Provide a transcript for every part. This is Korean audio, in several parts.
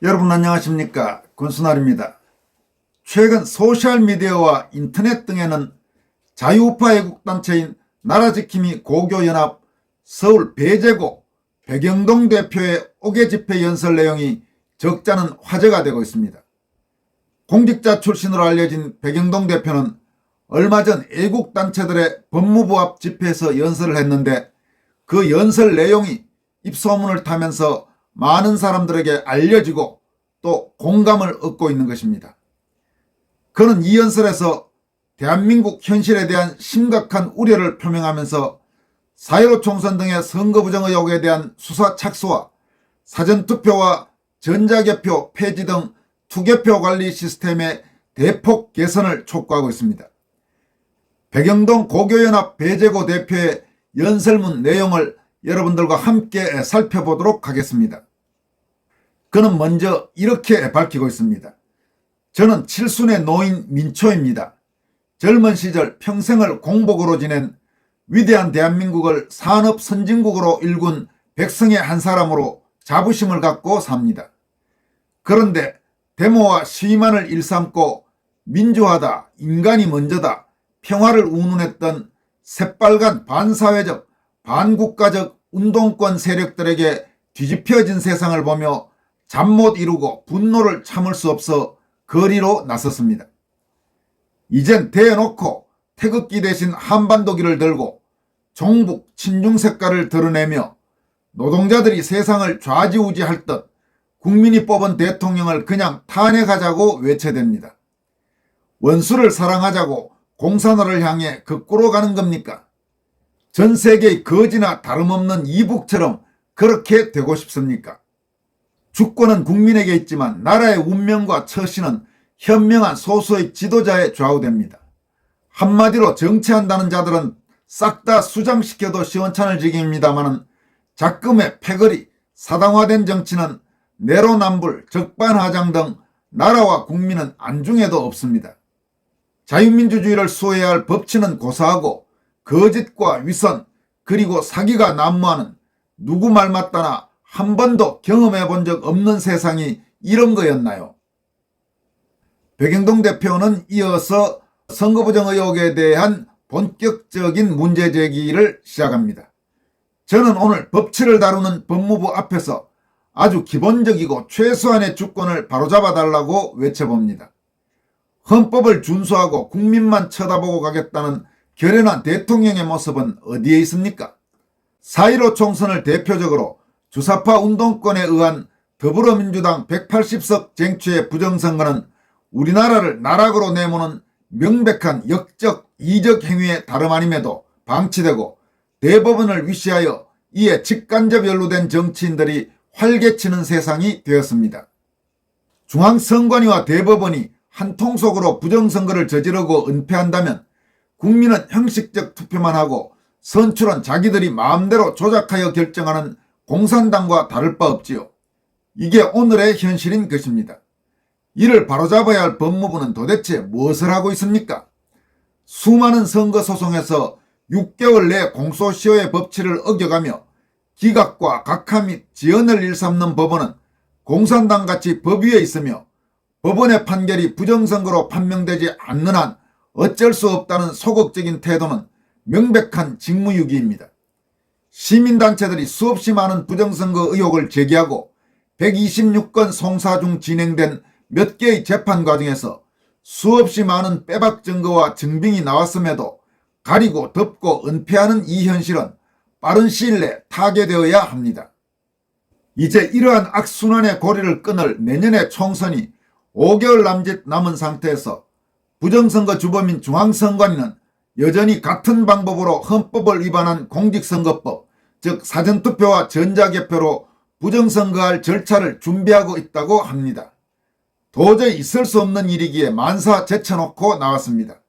여러분 안녕하십니까 권순날입니다. 최근 소셜미디어와 인터넷 등에는 자유우파 애국단체인 나라지킴이 고교연합 서울 배재고 백영동 대표의 옥외 집회 연설 내용이 적잖은 화제가 되고 있습니다. 공직자 출신으로 알려진 백영동 대표는 얼마 전 애국단체들의 법무부 앞 집회에서 연설을 했는데 그 연설 내용이 입소문을 타면서 많은 사람들에게 알려지고 또 공감을 얻고 있는 것입니다. 그는 이 연설에서 대한민국 현실에 대한 심각한 우려를 표명하면서 4.15 총선 등의 선거 부정 의혹에 대한 수사 착수와 사전투표와 전자개표 폐지 등 투개표 관리 시스템의 대폭 개선을 촉구하고 있습니다. 백영동 고교연합 배재고 대표의 연설문 내용을 여러분들과 함께 살펴보도록 하겠습니다. 그는 먼저 이렇게 밝히고 있습니다. 저는 칠순의 노인 민초입니다. 젊은 시절 평생을 공복으로 지낸 위대한 대한민국을 산업 선진국으로 일군 백성의 한 사람으로 자부심을 갖고 삽니다. 그런데 데모와 시위만을 일삼고 민주화다, 인간이 먼저다, 평화를 운운했던 새빨간 반사회적, 반국가적 운동권 세력들에게 뒤집혀진 세상을 보며 잠 못 이루고 분노를 참을 수 없어 거리로 나섰습니다. 이젠 대놓고 태극기 대신 한반도기를 들고 종북 친중 색깔을 드러내며 노동자들이 세상을 좌지우지할 듯 국민이 뽑은 대통령을 그냥 탄핵하자고 외쳐댑니다. 원수를 사랑하자고 공산화를 향해 거꾸로 가는 겁니까? 전 세계의 거지나 다름없는 이북처럼 그렇게 되고 싶습니까? 주권은 국민에게 있지만 나라의 운명과 처신은 현명한 소수의 지도자에 좌우됩니다. 한마디로 정치한다는 자들은 싹 다 수장시켜도 시원찮을 지경입니다마는 작금의 패거리, 사당화된 정치는 내로남불, 적반하장 등 나라와 국민은 안중에도 없습니다. 자유민주주의를 수호해야 할 법치는 고사하고 거짓과 위선 그리고 사기가 난무하는 누구 말 맞다나 한 번도 경험해 본 적 없는 세상이 이런 거였나요? 백영동 대표는 이어서 선거 부정 의혹에 대한 본격적인 문제 제기를 시작합니다. 저는 오늘 법치를 다루는 법무부 앞에서 아주 기본적이고 최소한의 주권을 바로잡아 달라고 외쳐봅니다. 헌법을 준수하고 국민만 쳐다보고 가겠다는 결연한 대통령의 모습은 어디에 있습니까? 4.15 총선을 대표적으로 주사파 운동권에 의한 더불어민주당 180석 쟁취의 부정선거는 우리나라를 나락으로 내모는 명백한 역적 이적 행위에 다름 아님에도 방치되고 대법원을 위시하여 이에 직간접 연루된 정치인들이 활개치는 세상이 되었습니다. 중앙선관위와 대법원이 한 통속으로 부정선거를 저지르고 은폐한다면 국민은 형식적 투표만 하고 선출은 자기들이 마음대로 조작하여 결정하는 공산당과 다를 바 없지요. 이게 오늘의 현실인 것입니다. 이를 바로잡아야 할 법무부는 도대체 무엇을 하고 있습니까? 수많은 선거 소송에서 6개월 내 공소시효의 법치를 어겨가며 기각과 각하 및 지연을 일삼는 법원은 공산당같이 법 위에 있으며 법원의 판결이 부정선거로 판명되지 않는 한 어쩔 수 없다는 소극적인 태도는 명백한 직무유기입니다. 시민단체들이 수없이 많은 부정선거 의혹을 제기하고 126건 송사 중 진행된 몇 개의 재판 과정에서 수없이 많은 빼박 증거와 증빙이 나왔음에도 가리고 덮고 은폐하는 이 현실은 빠른 시일 내 타개되어야 합니다. 이제 이러한 악순환의 고리를 끊을 내년의 총선이 5개월 남짓 남은 상태에서 부정선거 주범인 중앙선관위는 여전히 같은 방법으로 헌법을 위반한 공직선거법, 즉 사전투표와 전자개표로 부정선거할 절차를 준비하고 있다고 합니다. 도저히 있을 수 없는 일이기에 만사 제쳐놓고 나왔습니다.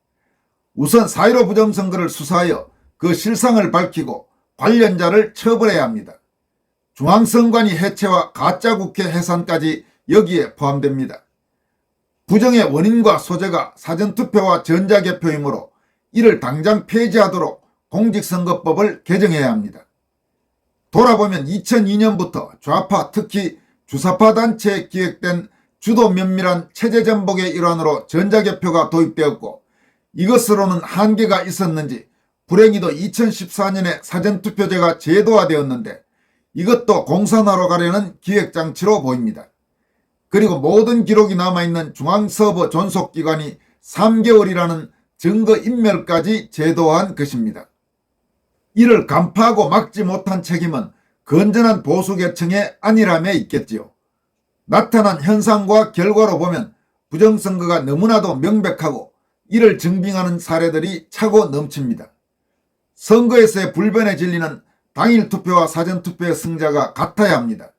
우선 4.15 부정선거를 수사하여 그 실상을 밝히고 관련자를 처벌해야 합니다. 중앙선관위 해체와 가짜국회 해산까지 여기에 포함됩니다. 부정의 원인과 소재가 사전투표와 전자개표이므로 이를 당장 폐지하도록 공직선거법을 개정해야 합니다. 돌아보면 2002년부터 좌파 특히 주사파 단체에 기획된 주도 면밀한 체제 전복의 일환으로 전자개표가 도입되었고 이것으로는 한계가 있었는지 불행히도 2014년에 사전투표제가 제도화되었는데 이것도 공산화로 가려는 기획장치로 보입니다. 그리고 모든 기록이 남아있는 중앙서버 존속기간이 3개월이라는 증거인멸까지 제도화한 것입니다. 이를 간파하고 막지 못한 책임은 건전한 보수계층의 안일함에 있겠지요. 나타난 현상과 결과로 보면 부정선거가 너무나도 명백하고 이를 증빙하는 사례들이 차고 넘칩니다. 선거에서의 불변의 진리는 당일 투표와 사전 투표의 승자가 같아야 합니다.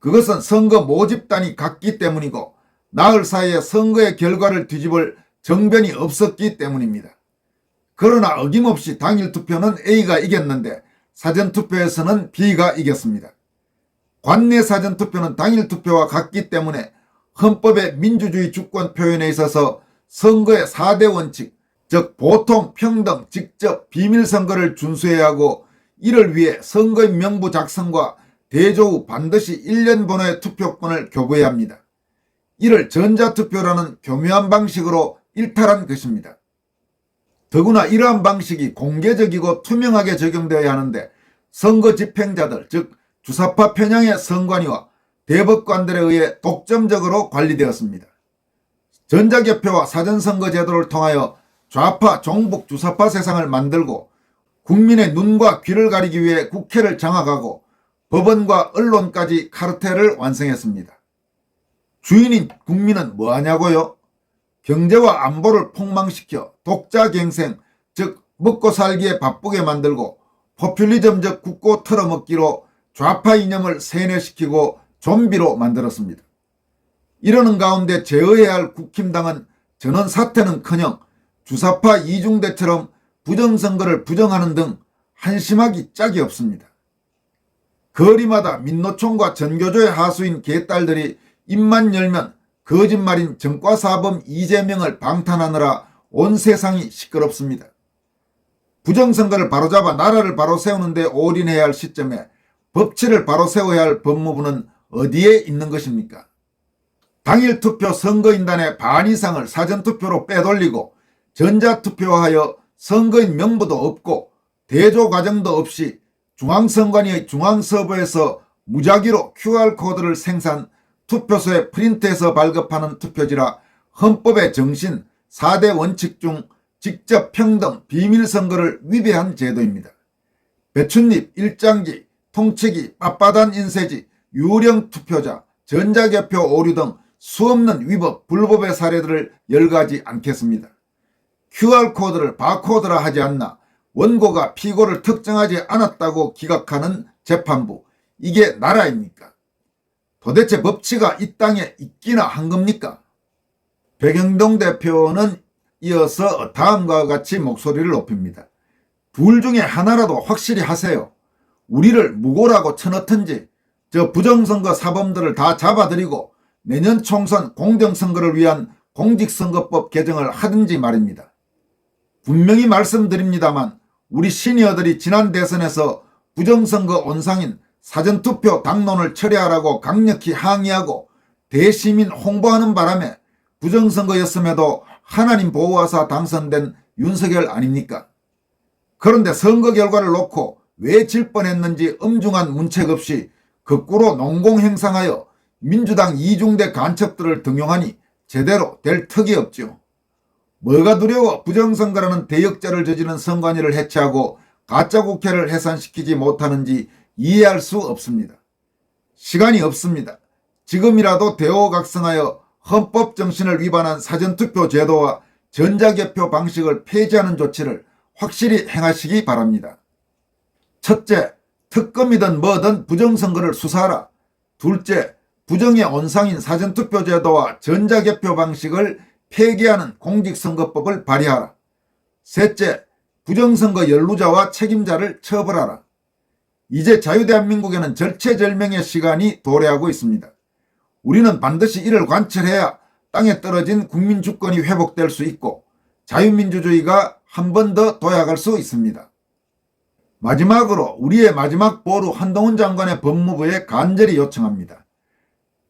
그것은 선거 모집단이 같기 때문이고 나흘 사이에 선거의 결과를 뒤집을 정변이 없었기 때문입니다. 그러나 어김없이 당일 투표는 A가 이겼는데 사전 투표에서는 B가 이겼습니다. 관내 사전 투표는 당일 투표와 같기 때문에 헌법의 민주주의 주권 표현에 있어서 선거의 4대 원칙, 즉 보통, 평등, 직접, 비밀 선거를 준수해야 하고 이를 위해 선거인 명부 작성과 대조 후 반드시 1년 번호의 투표권을 교부해야 합니다. 이를 전자투표라는 교묘한 방식으로 일탈한 것입니다. 더구나 이러한 방식이 공개적이고 투명하게 적용되어야 하는데 선거 집행자들 즉 주사파 편향의 선관위와 대법관들에 의해 독점적으로 관리되었습니다. 전자개표와 사전선거 제도를 통하여 좌파 종북 주사파 세상을 만들고 국민의 눈과 귀를 가리기 위해 국회를 장악하고 법원과 언론까지 카르텔을 완성했습니다. 주인인 국민은 뭐하냐고요? 경제와 안보를 폭망시켜 독자 갱생, 즉 먹고 살기에 바쁘게 만들고 포퓰리즘적 굳고 털어먹기로 좌파 이념을 세뇌시키고 좀비로 만들었습니다. 이러는 가운데 제어해야 할 국힘당은 전원 사퇴는커녕 주사파 이중대처럼 부정선거를 부정하는 등 한심하기 짝이 없습니다. 거리마다 민노총과 전교조의 하수인 개딸들이 입만 열면 거짓말인 정과사범 이재명을 방탄하느라 온 세상이 시끄럽습니다. 부정선거를 바로잡아 나라를 바로 세우는데 올인해야 할 시점에 법치를 바로 세워야 할 법무부는 어디에 있는 것입니까? 당일 투표 선거인단의 반 이상을 사전투표로 빼돌리고 전자투표하여 선거인 명부도 없고 대조 과정도 없이 중앙선관위의 중앙서버에서 무작위로 QR코드를 생산 투표소에 프린트해서 발급하는 투표지라 헌법의 정신 4대 원칙 중 직접 평등 비밀선거를 위배한 제도입니다. 배춧잎, 일장기, 통치기, 빳빳한 인쇄지, 유령 투표자, 전자개표 오류 등 수없는 위법, 불법의 사례들을 열가지 않겠습니다. QR코드를 바코드라 하지 않나 원고가 피고를 특정하지 않았다고 기각하는 재판부. 이게 나라입니까? 도대체 법치가 이 땅에 있기나 한 겁니까? 백영동 대표는 이어서 다음과 같이 목소리를 높입니다. 둘 중에 하나라도 확실히 하세요. 우리를 무고라고 쳐넣든지 저 부정선거 사범들을 다 잡아들이고 내년 총선 공정선거를 위한 공직선거법 개정을 하든지 말입니다. 분명히 말씀드립니다만 우리 시니어들이 지난 대선에서 부정선거 온상인 사전투표 당론을 철회하라고 강력히 항의하고 대시민 홍보하는 바람에 부정선거였음에도 하나님 보호하사 당선된 윤석열 아닙니까? 그런데 선거 결과를 놓고 왜 질 뻔했는지 엄중한 문책 없이 거꾸로 농공행상하여 민주당 이중대 간첩들을 등용하니 제대로 될 턱이 없죠. 뭐가 두려워 부정선거라는 대역죄를 저지른 선관위를 해체하고 가짜 국회를 해산시키지 못하는지 이해할 수 없습니다. 시간이 없습니다. 지금이라도 대호각성하여 헌법 정신을 위반한 사전투표 제도와 전자개표 방식을 폐지하는 조치를 확실히 행하시기 바랍니다. 첫째, 특검이든 뭐든 부정선거를 수사하라. 둘째, 부정의 온상인 사전투표 제도와 전자개표 방식을 폐기하는 공직선거법을 발의하라. 셋째, 부정선거 연루자와 책임자를 처벌하라. 이제 자유대한민국에는 절체절명의 시간이 도래하고 있습니다. 우리는 반드시 이를 관철해야 땅에 떨어진 국민 주권이 회복될 수 있고 자유민주주의가 한 번 더 도약할 수 있습니다. 마지막으로 우리의 마지막 보루 한동훈 장관의 법무부에 간절히 요청합니다.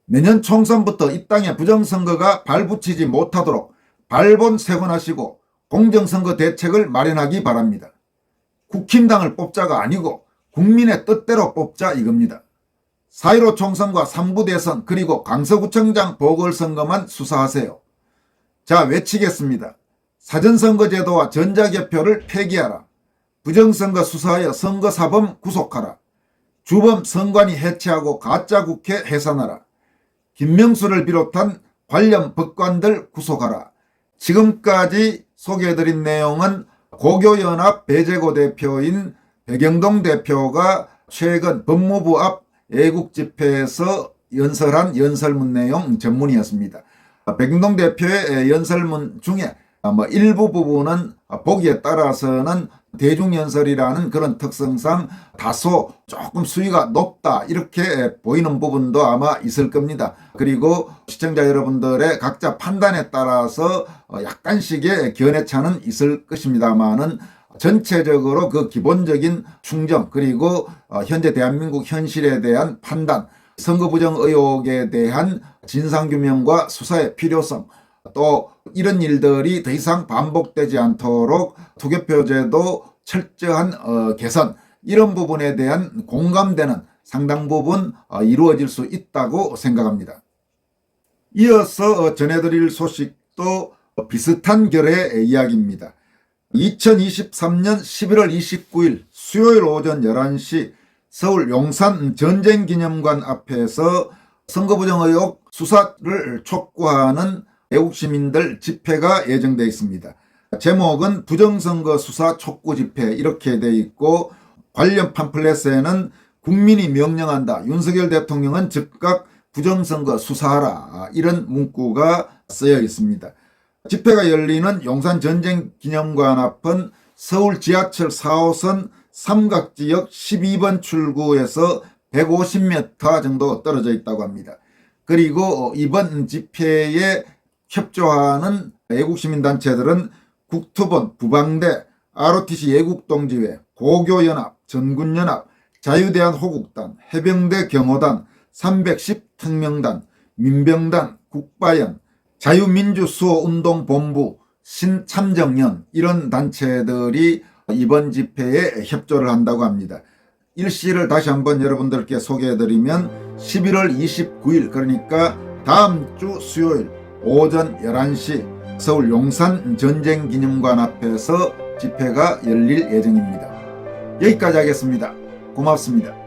내년 총선부터 이 땅에 부정선거가 발붙이지 못하도록 발본색원하시고 공정선거 대책을 마련하기 바랍니다. 국힘당을 뽑자가 아니고 국민의 뜻대로 뽑자 이겁니다. 4.15 총선과 3부 대선 그리고 강서구청장 보궐선거만 수사하세요. 자 외치겠습니다. 사전선거제도와 전자개표를 폐기하라. 부정선거 수사하여 선거사범 구속하라. 주범 선관위 해체하고 가짜 국회 해산하라. 김명수를 비롯한 관련 법관들 구속하라. 지금까지 소개해드린 내용은 고교연합 배재고 대표인 백영동 대표가 최근 법무부 앞 애국 집회에서 연설한 연설문 내용 전문이었습니다. 백영동 대표의 연설문 중에 뭐 일부 부분은 보기에 따라서는 대중연설이라는 그런 특성상 다소 조금 수위가 높다 이렇게 보이는 부분도 아마 있을 겁니다. 그리고 시청자 여러분들의 각자 판단에 따라서 약간씩의 견해차는 있을 것입니다만은 전체적으로 그 기본적인 충정 그리고 현재 대한민국 현실에 대한 판단 선거 부정 의혹에 대한 진상규명과 수사의 필요성 또 이런 일들이 더 이상 반복되지 않도록 투개표제도 철저한 어, 개선 이런 부분에 대한 공감대는 상당 부분 어, 이루어질 수 있다고 생각합니다. 이어서 어, 전해드릴 소식도 비슷한 결의 이야기입니다. 2023년 11월 29일 수요일 오전 11시 서울 용산 전쟁기념관 앞에서 선거부정 의혹 수사를 촉구하는 애국 시민들 집회가 예정되어 있습니다. 제목은 부정선거 수사 촉구 집회 이렇게 돼 있고 관련 팜플렛에는 국민이 명령한다. 윤석열 대통령은 즉각 부정선거 수사하라. 이런 문구가 쓰여 있습니다. 집회가 열리는 용산 전쟁 기념관 앞은 서울 지하철 4호선 삼각지역 12번 출구에서 150m 정도 떨어져 있다고 합니다. 그리고 이번 집회에 협조하는 애국시민단체들은 국토본, 부방대, ROTC 예국동지회, 고교연합, 전군연합, 자유대한호국단, 해병대 경호단, 310 특명단, 민병단, 국바연, 자유민주수호운동본부, 신참정연 이런 단체들이 이번 집회에 협조를 한다고 합니다. 일시를 다시 한번 여러분들께 소개해드리면 11월 29일 그러니까 다음 주 수요일 오전 11시 서울 용산 전쟁기념관 앞에서 집회가 열릴 예정입니다. 여기까지 하겠습니다. 고맙습니다.